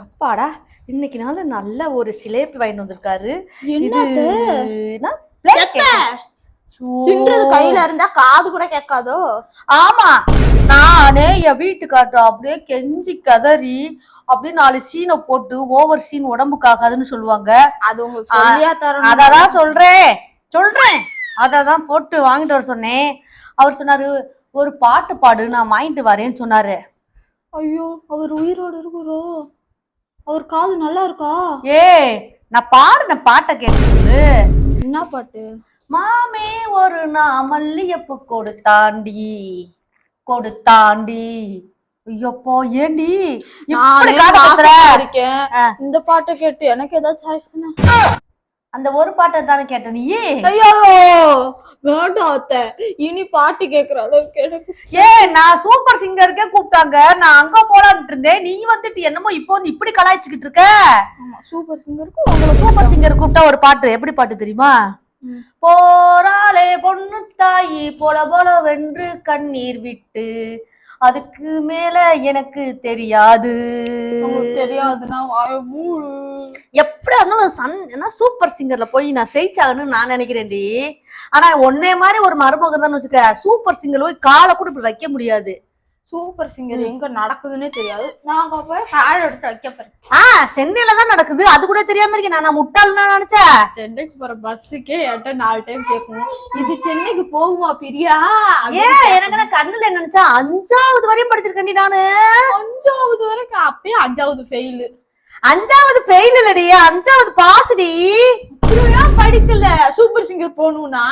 அப்பாடா இன்னைக்கு நாள் நல்ல ஒரு சிலேபி வாங்கிட்டு வந்திருக்காரு. தின்றது கையில இருந்தா காது கூட கேட்காதோ? ஆமா நானே என் வீட்டுக்காரர் அப்படியே கெஞ்சி கதறி அப்படியே நாலு சீனை போட்டு ஓவர் சீன் உடம்புக்கு ஆகாதுன்னு சொல்லுவாங்க. அது உங்களுக்கு அததான் சொல்றேன். சொல்றேன். அததான் போட்டு வாங்கிட்டு வர சொன்னேன். அவர் சொன்னாரு ஒரு பாட்டு பாடு நான் வாங்கிட்டு வரேன்னு சொன்னாரு. ஐயோ அவர் உயிரோட இருக்கிறோ அவர் காது நல்லா இருக்கா ஏ நான் பாடின பாட்டை கேட்டு என்ன பாட்டு? மாமே ஒரு நான் மல்லியப்பு கொடுத்தாண்டி. கொடுத்தாண்டி. ஐயப்போ ஏண்டி? இப்படி காது இருக்கேன். இந்த பாட்டை கேட்டு எனக்கு ஏதாச்சும் ஆயிடுச்சுன்னா அந்த ஒரு பாட்டை தானே கேட்ட நீ? ஐயோ! வேண்டாம் அத்தை. இனி பாட்டு கேக்குற அளவுக்கு எனக்கு ஏ நான் சூப்பர் சிங்கருக்கே கூப்பிட்டாங்க. நான் அங்க போலான்ட்டு இருந்தேன். நீ வந்துட்டு என்னமோ இப்போ வந்து இப்படி கலாய்ச்சிக்கிட்டு இருக்க? சூப்பர் சிங்கருக்கு உங்களை சூப்பர் சிங்கர் கூப்பிட்டா ஒரு பாட்டு. எப்படி பாட்டு தெரியுமா. போராளே பொண்ணு தாயி போல போல வென்று கண்ணீர் விட்டு அதுக்கு மேல எனக்கு தெரியாது. தெரியாதுன்னா எப்படி இருந்தாலும் சன் என்ன சூப்பர் சிங்கர்ல போய் நான் ஜெயிச்சாகணும்னு நான் நினைக்கிறேன்டி. ஆனா ஒன்னே மாதிரி ஒரு மருமகன் தான் வச்சுக்க சூப்பர் சிங்கர்ல போய் காலை கூட இப்படி வைக்க முடியாது. Super singer. எங்க நடக்குதுன்னே தெரியாது. நாங்க போய் ஹேர் எடுத்து வைக்க போறேன். ஆ சென்னையில தான் நடக்குது. அது கூட தெரியாம இருக்கேன். நான் நான் முட்டாள்னா நினைச்சேன். சென்னைக்கு போற பஸ்ஸுக்கே என்கிட்ட நாலு டைம் கேட்கணும். இது சென்னைக்கு போகுமா பிரியா? ஏன் எனக்கு நான் கண்ணுல நினைச்சா அஞ்சாவது வரையும் படிச்சிருக்கேன்டி நானு. அஞ்சாவது வரைக்கும் அப்பயே அஞ்சாவது ஃபெயிலு அஞ்சாவது ஃபெயில் இல்லடி. அஞ்சாவது பாஸ்டி படிக்கல? சூப்பர் சிங்கர் போகணும்னா.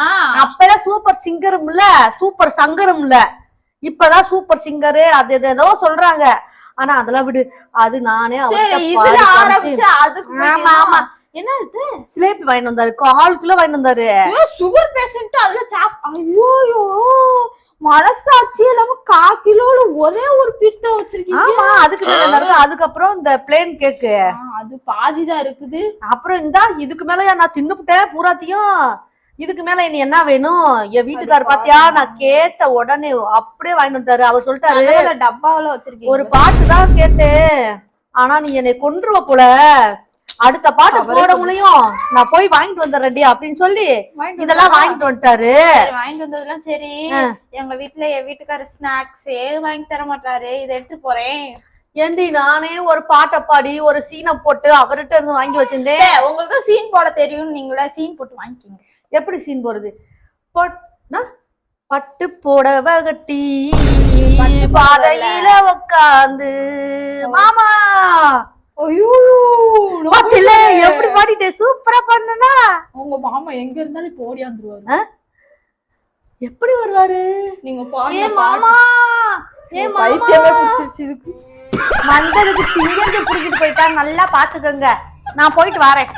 அப்பெல்லாம் சூப்பர் சிங்கரும் இல்ல சூப்பர் சங்கரும் இல்ல இப்பதான் சூப்பர் சிங்கரு அது ஏதோ சொல்றாங்க. ஆனா அதெல்லாம் விடு. அது நானே ஆமா ஆமா. என்ன இது? சிலேபி வாங்கிட்டு வந்தாரு. கால் கிலோ வாங்கிட்டு வந்தாரு. சுகர் பேஷண்ட் அதுல சாப் ஐயோயோ. மனசாட்சி இல்லாம கா கிலோல ஒரே ஒரு பீஸ் தான் வச்சிருக்கீங்க. ஆமா அதுக்கு? அதுக்கப்புறம் இந்த பிளேன் கேக்கு அது பாதிதான் இருக்குது. அப்புறம் இந்தா இதுக்கு மேல நான் தின்னுபிட்டேன் பூராத்தையும். இதுக்கு மேல இனி என்ன வேணும்? என் வீட்டுக்காரர் பாத்தியா? நான் கேட்ட உடனே அப்படியே வாங்கிட்டு வந்துட்டாரு. அவர் சொல்லிட்டாரு டப்பாவில வச்சிருக்கீங்க. ஒரு பாட்டு தான் கேட்டேன். ஆனா நீ என்னை கொன்றுவ போல. அடுத்த பாட்டு போறவங்களையும் நான் போய் வாங்கிட்டு வந்துடுறேன்டி அப்படின்னு சொல்லி இதெல்லாம்? வாங்கிட்டு வந்துட்டாரு. வாங்கிட்டு வந்ததெல்லாம் சரி. எங்க வீட்ல என் வீட்டுக்கார ஸ்நாக்ஸ் வாங்கி தர மாட்டாரு. இதை எடுத்து போறேன். ஏண்டி நானே ஒரு பாட்டை பாடி ஒரு சீனை போட்டு அவர்கிட்ட இருந்து வாங்கி வச்சிருந்தேன். உங்களுக்கு சீன் போட தெரியும் நீங்களே சீன் போட்டு வாங்கிக்கிங்க. எப்படி சீன் போறது பட்னா பட்டு புடவை கட்டி பாதையில உக்காந்து. மாமா! ஐயோ பாத்தில எப்படி பாடிட்டேன் சூப்பரா பண்ணனா உங்க மாமா எங்க இருந்தாலும் இப்போ ஓடியாந்துருவாரு எப்படி வருவாரு? நீங்க ஏ பாருங்க மாமா! பைத்தியமே பிடிச்சிருச்சு இதுக்கு. மந்ததுக்கு திங்கிறது புடிக்கிட்டு போயிட்டா நல்லா பாத்துக்கோங்க. நான் போயிட்டு வரேன்.